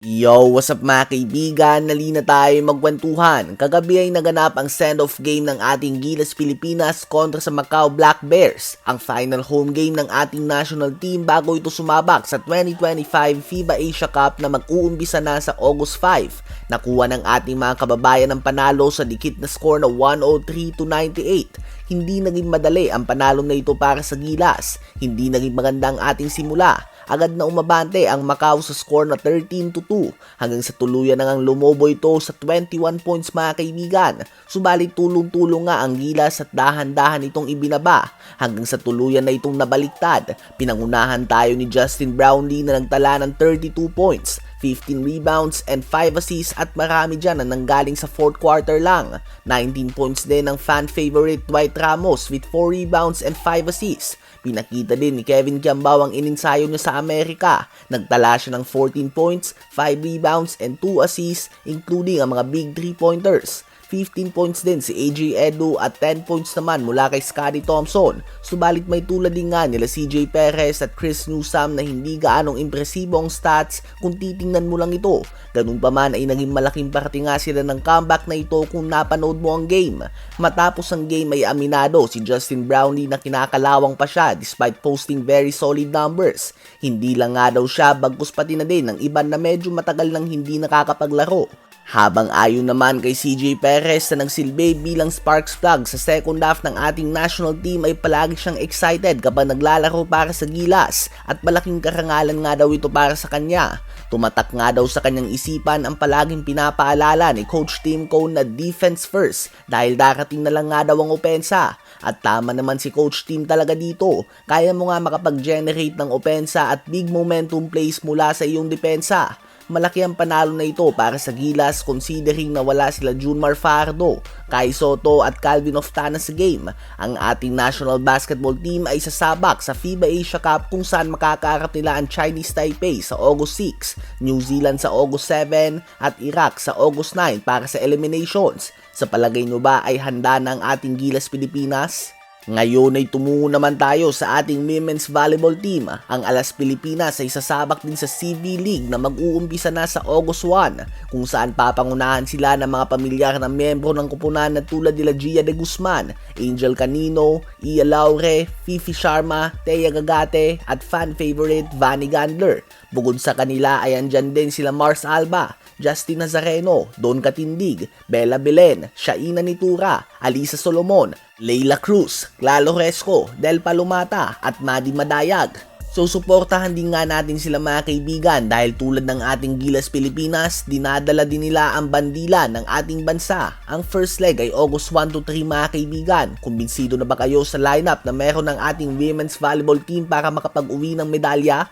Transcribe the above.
Yo, what's up mga kaibigan? Nali na tayo magkwentuhan. Kagabi ay naganap ang send-off game ng ating Gilas Pilipinas kontra sa Macau Black Bears. Ang final home game ng ating national team bago ito sumabak sa 2025 FIBA Asia Cup na mag-uumpisa na sa August 5. Nakuha ng ating mga kababayan ang panalo sa dikit na score na 103 to 98. Hindi naging madali ang panalo na ito para sa Gilas. Hindi naging maganda ang ating simula agad na umabante ang Macau sa score na 13 to 2 hanggang sa tuluyan na ngang lumobo ito sa 21 points mga kaibigan. Subalit tulong-tulong nga ang gilas at dahan-dahan itong ibinaba hanggang sa tuluyan na itong nabaliktad. Pinangunahan tayo ni Justin Brownlee na nagtala ng 32 points 15 rebounds and 5 assists at marami dyan na nanggaling sa 4th quarter lang. 19 points din ng fan favorite Dwight Ramos with 4 rebounds and 5 assists. Pinakita din ni Kevin Kiambao ang ininsayo niya sa Amerika. Nagtala siya ng 14 points, 5 rebounds, and 2 assists including ang mga big 3-pointers. 15 points din si AJ Edu at 10 points naman mula kay Scotty Thompson. Subalit may tulad din nga nila CJ Perez at Chris Newsom na hindi gaanong impresibo ang stats kung titingnan mo lang ito. Ganun pa man ay naging malaking parte nga sila ng comeback na ito kung napanood mo ang game. Matapos ang game ay aminado si Justin Brownlee na kinakalawang pa siya despite posting very solid numbers. Hindi lang nga daw siya bagkus pati na din ng iban na medyo matagal nang hindi nakakapaglaro. Habang ayon naman kay CJ Perez na nagsilbi bilang sparks plug sa second half ng ating national team ay palagi siyang excited kapag naglalaro para sa Gilas at malaking karangalan nga daw ito para sa kanya. Tumatak nga daw sa kanyang isipan ang palaging pinapaalala ni Coach Tim Cone na defense first dahil darating na lang nga daw ang opensa. At tama naman si Coach Tim talaga dito. Kaya mo nga makapag-generate ng opensa at big momentum plays mula sa iyong depensa malaki ang panalo na ito para sa Gilas considering na wala sila Junmar Fardo, Kai Soto at Calvin Oftana sa game. Ang ating national basketball team ay sasabak sa FIBA Asia Cup kung saan makakaharap nila ang Chinese Taipei sa August 6, New Zealand sa August 7 at Iraq sa August 9 para sa eliminations. Sa palagay nyo ba ay handa na ang ating Gilas Pilipinas? Ngayon ay tumungo naman tayo sa ating women's volleyball team. Ang Alas Pilipinas ay sasabak din sa CV League na mag-uumpisa na sa August 1 kung saan papangunahan sila ng mga pamilyar na membro ng kupunan na tulad nila Gia de Guzman, Angel Canino, Ia Laure, Fifi Sharma, Thea Gagate at fan favorite Vanny Gandler. Bukod sa kanila ay andyan din sila Mars Alba, Justin Nazareno, Don Katindig, Bella Belen, Shaina Nitura, Alisa Solomon, Leila Cruz, Clalo Resco, Del Palumata at Madi Madayag. So suportahan din nga natin sila mga kaibigan dahil tulad ng ating Gilas Pilipinas, dinadala din nila ang bandila ng ating bansa. Ang first leg ay August 1 to 3 mga kaibigan. Kumbinsido na ba kayo sa lineup na meron ng ating women's volleyball team para makapag-uwi ng medalya?